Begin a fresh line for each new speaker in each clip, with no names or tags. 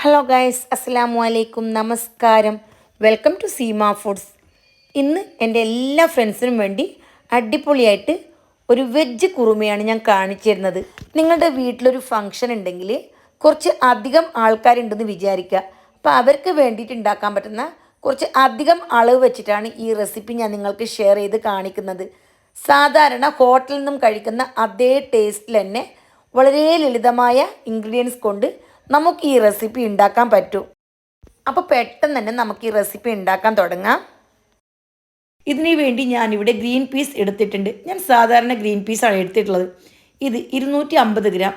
Hello guys അസ്സലാമു അലൈക്കും നമസ്കാരം വെൽക്കം ടു സീമ ഫുഡ്സ് ഇന്ന് എന്റെ എല്ലാ ഫ്രണ്ട്സിനും വേണ്ടി അടിപൊളിയായിട്ട് ഒരു വെജ് കുറുമയാണ് ഞാൻ കാണിച്ചു തരുന്നത്. നിങ്ങളുടെ വീട്ടിലൊരു ഫംഗ്ഷൻ ഉണ്ടെങ്കിൽ കുറച്ച് അധികം ആൾക്കാരുണ്ടെന്ന് വിചാരിക്കുക. അപ്പോൾ അവർക്ക് വേണ്ടിയിട്ട് ഉണ്ടാക്കാൻ പറ്റുന്ന കുറച്ച് അധികം അളവ് വെച്ചിട്ടാണ് ഈ റെസിപ്പി ഞാൻ നിങ്ങൾക്ക് ഷെയർ ചെയ്ത് കാണിക്കുന്നത്. സാധാരണ ഹോട്ടലിൽ നിന്നും കഴിക്കുന്ന അതേ ടേസ്റ്റിൽ തന്നെ വളരെ ലളിതമായ ഇൻഗ്രീഡിയൻസ് കൊണ്ട് നമുക്ക് ഈ റെസിപ്പി ഉണ്ടാക്കാൻ പറ്റൂ. അപ്പോൾ പെട്ടെന്ന് തന്നെ നമുക്ക് ഈ റെസിപ്പി ഉണ്ടാക്കാൻ തുടങ്ങാം. ഇതിനു വേണ്ടി ഞാനിവിടെ ഗ്രീൻ പീസ് എടുത്തിട്ടുണ്ട്. ഞാൻ സാധാരണ ഗ്രീൻ പീസാണ് എടുത്തിട്ടുള്ളത്. ഇത് ഇരുന്നൂറ്റി അമ്പത് ഗ്രാം.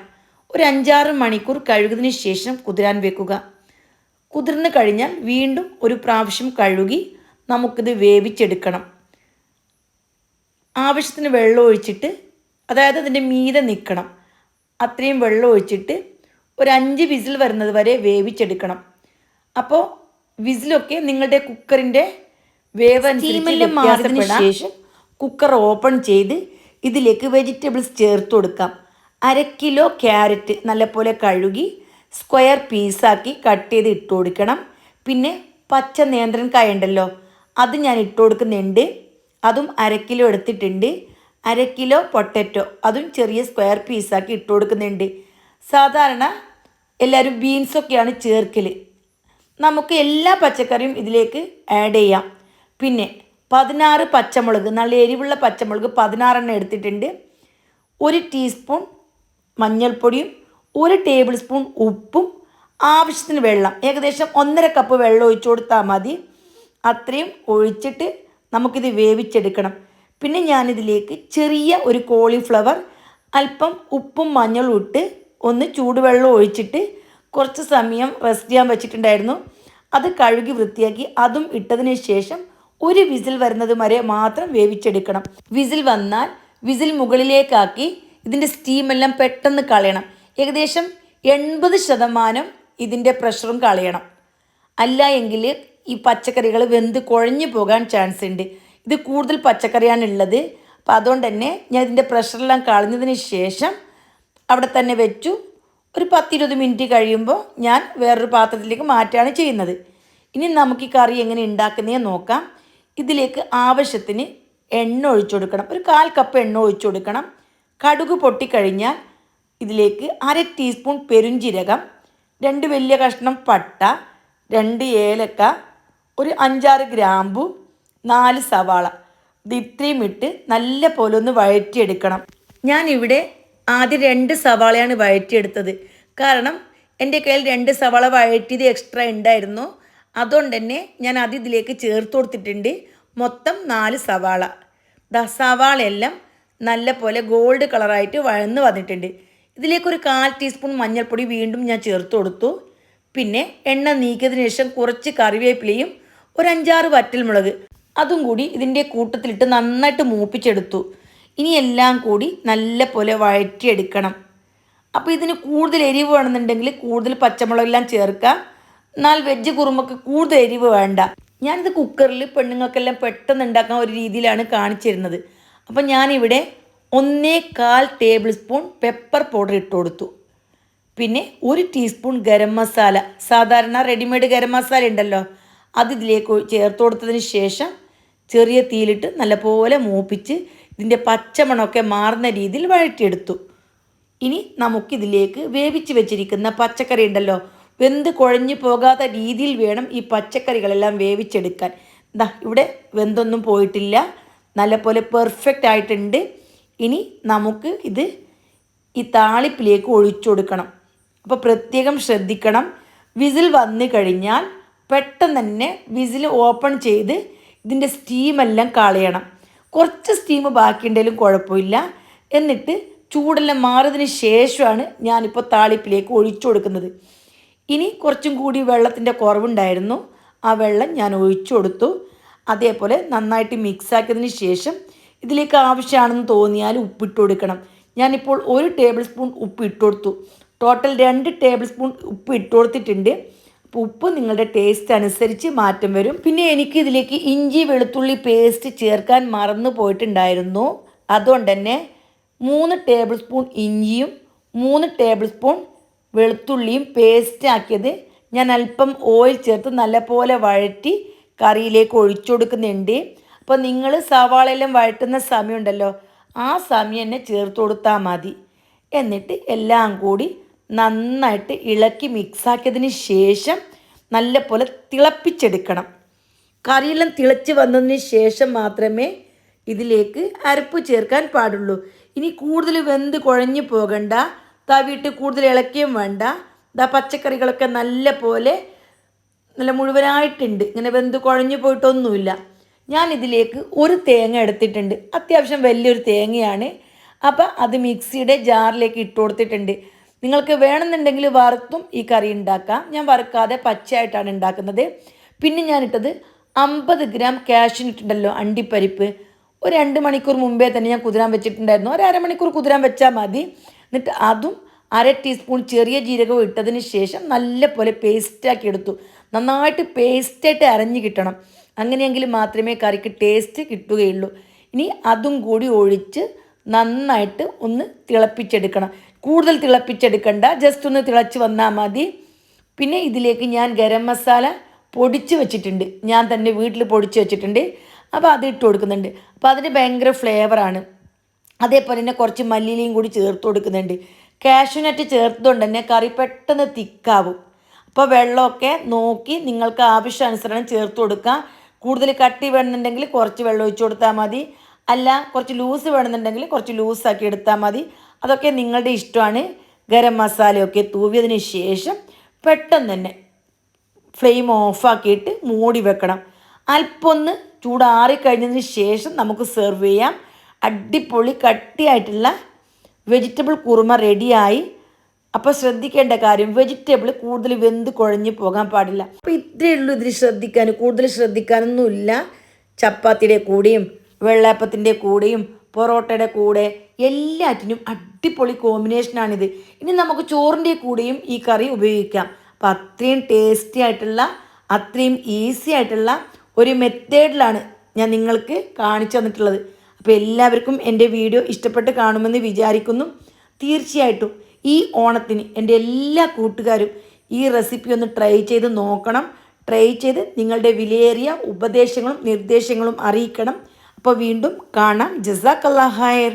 ഒരു അഞ്ചാറ് മണിക്കൂർ കഴുകുന്നതിന് ശേഷം കുതിരാൻ വെക്കുക. കുതിർന്ന് കഴിഞ്ഞാൽ വീണ്ടും ഒരു പ്രാവശ്യം കഴുകി നമുക്കിത് വേവിച്ചെടുക്കണം. ആവശ്യത്തിന് വെള്ളം ഒഴിച്ചിട്ട് അതായത് അതിന്റെ മീതെ നിൽക്കണം. അത്രയും വെള്ളം ഒഴിച്ചിട്ട് ഒരു അഞ്ച് വിസിൽ വരുന്നത് വരെ വേവിച്ചെടുക്കണം. അപ്പോൾ വിസിലൊക്കെ നിങ്ങളുടെ കുക്കറിന്റെ വേവ് അനുസരിച്ച് ശേഷം കുക്കർ ഓപ്പൺ ചെയ്ത് ഇതിലേക്ക് വെജിറ്റബിൾസ് ചേർത്ത് കൊടുക്കാം. അര കിലോ ക്യാരറ്റ് നല്ലപോലെ കഴുകി സ്ക്വയർ പീസാക്കി കട്ട് ചെയ്ത് ഇട്ട് കൊടുക്കണം. പിന്നെ പച്ച നേന്ത്രൻകായ ഉണ്ടല്ലോ അത് ഞാൻ ഇട്ട് കൊടുക്കുന്നുണ്ട്. അതും അര കിലോ എടുത്തിട്ടുണ്ട്. അര കിലോ പൊട്ടറ്റോ അതും ചെറിയ സ്ക്വയർ പീസാക്കി ഇട്ട് കൊടുക്കുന്നുണ്ട്. സാധാരണ എല്ലാവരും ബീൻസൊക്കെയാണ് ചേർക്കൽ നമുക്ക് എല്ലാ പച്ചക്കറിയും ഇതിലേക്ക് ആഡ് ചെയ്യാം. പിന്നെ പതിനാറ് പച്ചമുളക് നല്ല എരിവുള്ള പച്ചമുളക് പതിനാറെണ്ണം എടുത്തിട്ടുണ്ട്. ഒരു ടീസ്പൂൺ മഞ്ഞൾപ്പൊടിയും ഒരു ടേബിൾ സ്പൂൺ ഉപ്പും ആവശ്യത്തിന് വെള്ളം ഏകദേശം ഒന്നര കപ്പ് വെള്ളം ഒഴിച്ചു കൊടുത്താൽ മതി. അത്രയും ഒഴിച്ചിട്ട് നമുക്കിത് വേവിച്ചെടുക്കണം. പിന്നെ ഞാനിതിലേക്ക് ചെറിയ ഒരു കോളിഫ്ലവർ അല്പം ഉപ്പും മഞ്ഞളും ഇട്ട് ഒന്ന് ചൂടുവെള്ളം ഒഴിച്ചിട്ട് കുറച്ച് സമയം റെസ്റ്റ് ചെയ്യാൻ വെച്ചിട്ടുണ്ടായിരുന്നു. അത് കഴുകി വൃത്തിയാക്കി അതും ഇട്ടതിന് ശേഷം ഒരു വിസിൽ വരുന്നത് വരെ മാത്രം വേവിച്ചെടുക്കണം. വിസിൽ വന്നാൽ വിസിൽ മുകളിലേക്കാക്കി ഇതിന്റെ സ്റ്റീമെല്ലാം പെട്ടെന്ന് കളയണം. ഏകദേശം എൺപത് ശതമാനം ഇതിന്റെ പ്രഷറും കളയണം. അല്ല എങ്കിൽ ഈ പച്ചക്കറികൾ വെന്ത് കുഴഞ്ഞു പോകാൻ ചാൻസ് ഉണ്ട്. ഇത് കൂടുതൽ പച്ചക്കറിയാണുള്ളത് അപ്പോൾ അതുകൊണ്ട് തന്നെ ഞാൻ ഇതിന്റെ പ്രഷറെല്ലാം കളഞ്ഞതിന് ശേഷം അവിടെ തന്നെ വെച്ചു. ഒരു പത്തിരുപത് മിനിറ്റ് കഴിയുമ്പോൾ ഞാൻ വേറൊരു പാത്രത്തിലേക്ക് മാറ്റുകയാണ് ചെയ്യുന്നത്. ഇനി നമുക്ക് ഈ കറി എങ്ങനെ ഉണ്ടാക്കുന്നതെന്ന് നോക്കാം. ഇതിലേക്ക് ആവശ്യത്തിന് എണ്ണ ഒഴിച്ചു കൊടുക്കണം. ഒരു കാൽ കപ്പ് എണ്ണ ഒഴിച്ചു കൊടുക്കണം. കടുക് പൊട്ടിക്കഴിഞ്ഞാൽ ഇതിലേക്ക് അര ടീസ്പൂൺ പെരുംജീരകം രണ്ട് വലിയ കഷ്ണം പട്ട രണ്ട് ഏലക്ക ഒരു അഞ്ചാറ് ഗ്രാമ്പു നാല് സവാള. ഇത് ഇത്രയും ഇട്ട് നല്ല പോലെ ഒന്ന് വഴറ്റിയെടുക്കണം. ഞാനിവിടെ ആദ്യം രണ്ട് സവാളയാണ് വഴറ്റിയെടുത്തത്. കാരണം എന്റെ കയ്യിൽ രണ്ട് സവാള വഴറ്റിയത് എക്സ്ട്രാ ഉണ്ടായിരുന്നു. അതുകൊണ്ട് തന്നെ ഞാൻ അത് ഇതിലേക്ക് ചേർത്ത് കൊടുത്തിട്ടുണ്ട്. മൊത്തം നാല് സവാള. ദ സവാളയെല്ലാം നല്ല പോലെ ഗോൾഡ് കളറായിട്ട് വഴന്ന് വന്നിട്ടുണ്ട്. ഇതിലേക്കൊരു കാൽ ടീസ്പൂൺ മഞ്ഞൾപ്പൊടി വീണ്ടും ഞാൻ ചേർത്ത് കൊടുത്തു. പിന്നെ എണ്ണ നീക്കിയതിന് ശേഷം കുറച്ച് കറിവേപ്പിലയും ഒരു അഞ്ചാറ് വറ്റൽമുളക്. അതും കൂടി ഇതിന്റെ കൂട്ടത്തിലിട്ട് നന്നായിട്ട് മൂപ്പിച്ചെടുത്തു. ഇനി എല്ലാം കൂടി നല്ല പോലെ വഴറ്റിയെടുക്കണം. അപ്പോൾ ഇതിന് കൂടുതൽ എരിവ് വേണമെന്നുണ്ടെങ്കിൽ കൂടുതൽ പച്ചമുളകെല്ലാം ചേർക്കുക. എന്നാൽ വെജ് കുറുമക്ക് കൂടുതൽ എരിവ് വേണ്ട. ഞാനിത് കുക്കറിൽ പെണ്ണുങ്ങൾക്കെല്ലാം പെട്ടെന്ന് ഉണ്ടാക്കാൻ ഒരു രീതിയിലാണ് കാണിച്ചിരുന്നത്. അപ്പം ഞാനിവിടെ ഒന്നേ കാൽ ടേബിൾ സ്പൂൺ പെപ്പർ പൗഡർ ഇട്ട് കൊടുത്തു. പിന്നെ ഒരു ടീസ്പൂൺ ഗരം മസാല സാധാരണ റെഡിമെയ്ഡ് ഗരം മസാല ഉണ്ടല്ലോ. അത് ഇതിലേക്ക് ചേർത്ത് കൊടുത്തതിന് ശേഷം ചെറിയ തീയിലിട്ട് നല്ലപോലെ മൂപ്പിച്ച് ഇതിന്റെ പച്ചമണമൊക്കെ മാറുന്ന രീതിയിൽ വഴറ്റിയെടുത്തു. ഇനി നമുക്കിതിലേക്ക് വേവിച്ച് വെച്ചിരിക്കുന്ന പച്ചക്കറി ഉണ്ടല്ലോ. വെന്ത് കുഴഞ്ഞു പോകാത്ത രീതിയിൽ വേണം ഈ പച്ചക്കറികളെല്ലാം വേവിച്ചെടുക്കാൻ. ദാ ഇവിടെ വെന്തൊന്നും പോയിട്ടില്ല. നല്ലപോലെ പെർഫെക്റ്റ് ആയിട്ടുണ്ട്. ഇനി നമുക്ക് ഇത് ഈ താളിപ്പിലേക്ക് ഒഴിച്ചു കൊടുക്കണം. അപ്പോൾ പ്രത്യേകം ശ്രദ്ധിക്കണം. വിസിൽ വന്നു കഴിഞ്ഞാൽ പെട്ടെന്ന് തന്നെ വിസിൽ ഓപ്പൺ ചെയ്ത് ഇതിന്റെ സ്റ്റീമെല്ലാം കളയണം. കുറച്ച് സ്റ്റീം ബാക്കിയുണ്ടെങ്കിലും കുഴപ്പമില്ല. എന്നിട്ട് ചൂടെല്ലാം മാറിയതിന് ശേഷമാണ് ഞാനിപ്പോൾ താളിപ്പിലേക്ക് ഒഴിച്ചു കൊടുക്കുന്നത്. ഇനി കുറച്ചും കൂടി വെള്ളത്തിന്റെ കുറവുണ്ടായിരുന്നു. ആ വെള്ളം ഞാൻ ഒഴിച്ചു കൊടുത്തു. അതേപോലെ നന്നായിട്ട് മിക്സാക്കിയതിന് ശേഷം ഇതിലേക്ക് ആവശ്യമാണെന്ന് തോന്നിയാൽ ഉപ്പിട്ട് കൊടുക്കണം. ഞാനിപ്പോൾ ഒരു ടേബിൾ സ്പൂൺ ഉപ്പ് ഇട്ട് കൊടുത്തു. ടോട്ടൽ രണ്ട് ടേബിൾ സ്പൂൺ ഉപ്പ് ഇട്ട് കൊടുത്തിട്ടുണ്ട്. ഉപ്പ് നിങ്ങളുടെ ടേസ്റ്റ് അനുസരിച്ച് മാറ്റം വരും. പിന്നെ എനിക്ക് ഇതിലേക്ക് ഇഞ്ചി വെളുത്തുള്ളി പേസ്റ്റ് ചേർക്കാൻ മറന്നു പോയിട്ടുണ്ടായിരുന്നു. അതുകൊണ്ട് തന്നെ മൂന്ന് ടേബിൾ സ്പൂൺ ഇഞ്ചിയും മൂന്ന് ടേബിൾ സ്പൂൺ വെളുത്തുള്ളിയും പേസ്റ്റ് ആക്കിയത് ഞാൻ അല്പം ഓയിൽ ചേർത്ത് നല്ലപോലെ വഴറ്റി കറിയിലേക്ക് ഒഴിച്ചു കൊടുക്കുന്നുണ്ട്. അപ്പോൾ നിങ്ങൾ സവാളയെല്ലാം വഴറ്റുന്ന സമയമുണ്ടല്ലോ ആ സമയം തന്നെ ചേർത്ത് കൊടുത്താൽ മതി. എന്നിട്ട് എല്ലാം കൂടി നന്നായിട്ട് ഇളക്കി മിക്സാക്കിയതിന് ശേഷം നല്ലപോലെ തിളപ്പിച്ചെടുക്കണം. കറിയെല്ലാം തിളച്ച് വന്നതിന് ശേഷം മാത്രമേ ഇതിലേക്ക് അരപ്പ് ചേർക്കാൻ പാടുള്ളൂ. ഇനി കൂടുതൽ വെന്ത് കുഴഞ്ഞു പോകണ്ട. തവിട്ട് കൂടുതൽ ഇളക്കിയും വേണ്ട. ഇതാ പച്ചക്കറികളൊക്കെ നല്ല പോലെ നല്ല മുഴുവനായിട്ടുണ്ട്. ഇങ്ങനെ വെന്ത് കുഴഞ്ഞു പോയിട്ടൊന്നുമില്ല. ഞാൻ ഇതിലേക്ക് ഒരു തേങ്ങ എടുത്തിട്ടുണ്ട്. അത്യാവശ്യം വലിയൊരു തേങ്ങയാണ്. അപ്പം അത് മിക്സിയുടെ ജാറിലേക്ക് ഇട്ട് കൊടുത്തിട്ടുണ്ട്. നിങ്ങൾക്ക് വേണമെന്നുണ്ടെങ്കിൽ വറുത്തും ഈ കറി ഉണ്ടാക്കാം. ഞാൻ വറുക്കാതെ പച്ചയായിട്ടാണ് ഉണ്ടാക്കുന്നത്. പിന്നെ ഞാനിട്ടത് അമ്പത് ഗ്രാം കാഷ്യൂനിട്ടുണ്ടല്ലോ അണ്ടിപ്പരിപ്പ്. ഒരു രണ്ട് മണിക്കൂർ മുമ്പേ തന്നെ ഞാൻ കുതിരാൻ വെച്ചിട്ടുണ്ടായിരുന്നു. ഒരു അരമണിക്കൂർ കുതിരാൻ വെച്ചാൽ മതി. എന്നിട്ട് അതും അര ടീസ്പൂൺ ചെറിയ ജീരകവും ഇട്ടതിന് ശേഷം നല്ല പോലെ പേസ്റ്റാക്കി എടുത്തു. നന്നായിട്ട് പേസ്റ്റായിട്ട് അരഞ്ഞ് കിട്ടണം. അങ്ങനെയെങ്കിൽ മാത്രമേ കറിക്ക് ടേസ്റ്റ് കിട്ടുകയുള്ളൂ. ഇനി അതും കൂടി ഒഴിച്ച് നന്നായിട്ട് ഒന്ന് തിളപ്പിച്ചെടുക്കണം. കൂടുതൽ തിളപ്പിച്ചെടുക്കണ്ട. ജസ്റ്റ് ഒന്ന് തിളച്ച് വന്നാൽ മതി. പിന്നെ ഇതിലേക്ക് ഞാൻ ഗരം മസാല പൊടിച്ച് വെച്ചിട്ടുണ്ട്. ഞാൻ തന്നെ വീട്ടിൽ പൊടിച്ച് വെച്ചിട്ടുണ്ട്. അപ്പോൾ അത് ഇട്ട് കൊടുക്കുന്നുണ്ട്. അപ്പോൾ അതിന് ഭയങ്കര ഫ്ലേവറാണ് അതേപോലെ തന്നെ കുറച്ച് മല്ലിയിലയും കൂടി ചേർത്ത് കൊടുക്കുന്നുണ്ട്. കാഷ്യൂനറ്റ് ചേർത്തതുകൊണ്ട് തന്നെ കറി പെട്ടെന്ന് തിക്കാവും. അപ്പോൾ വെള്ളമൊക്കെ നോക്കി നിങ്ങൾക്ക് ആവശ്യാനുസരണം ചേർത്ത് കൊടുക്കുക കൂടുതൽ കട്ടി വേണമെന്നുണ്ടെങ്കിൽ കുറച്ച് വെള്ളം ഒഴിച്ചു കൊടുത്താൽ മതി. അല്ല കുറച്ച് ലൂസ് വേണമെന്നുണ്ടെങ്കിൽ കുറച്ച് ലൂസാക്കി എടുത്താൽ മതി. അതൊക്കെ നിങ്ങളുടെ ഇഷ്ടമാണ്. ഗരം മസാലയൊക്കെ തൂവിയതിന് ശേഷം പെട്ടെന്ന് തന്നെ ഫ്ലെയിം ഓഫാക്കിയിട്ട് മൂടി വെക്കണം. അല്പമൊന്ന് ചൂടാറിക്കഴിഞ്ഞതിന് ശേഷം നമുക്ക് സെർവ് ചെയ്യാം. അടിപൊളി കട്ടിയായിട്ടുള്ള വെജിറ്റബിൾ കുറുമ റെഡിയായി. അപ്പോൾ ശ്രദ്ധിക്കേണ്ട കാര്യം വെജിറ്റബിൾ കൂടുതൽ വെന്ത് കുഴഞ്ഞു പോകാൻ പാടില്ല. അപ്പോൾ ഇത്രയേ ഉള്ളൂ ഇതിൽ ശ്രദ്ധിക്കാൻ. കൂടുതൽ ശ്രദ്ധിക്കാനൊന്നുമില്ല. ചപ്പാത്തിയുടെ കൂടെയും വെള്ളയപ്പത്തിന്റെ കൂടെയും പൊറോട്ടയുടെ കൂടെ എല്ലാറ്റിനും അടിപൊളി കോമ്പിനേഷനാണിത് ഇനി നമുക്ക് ചോറിന്റെ കൂടെയും ഈ കറി ഉപയോഗിക്കാം. അപ്പം അത്രയും ടേസ്റ്റി ആയിട്ടുള്ള അത്രയും ഈസി ആയിട്ടുള്ള ഒരു മെത്തേഡിലാണ് ഞാൻ നിങ്ങൾക്ക് കാണിച്ചു തന്നിട്ടുള്ളത്. അപ്പോൾ എല്ലാവർക്കും എന്റെ വീഡിയോ ഇഷ്ടപ്പെട്ട് കാണുമെന്ന് വിചാരിക്കുന്നു. തീർച്ചയായിട്ടും ഈ ഓണത്തിന് എന്റെ എല്ലാ കൂട്ടുകാരും ഈ റെസിപ്പി ഒന്ന് ട്രൈ ചെയ്ത് നോക്കണം. ട്രൈ ചെയ്ത് നിങ്ങളുടെ വിലയേറിയ ഉപദേശങ്ങളും നിർദ്ദേശങ്ങളും അറിയിക്കണം. അപ്പോൾ വീണ്ടും കാണാം. ജസാക്കല്ലാ ഹയർ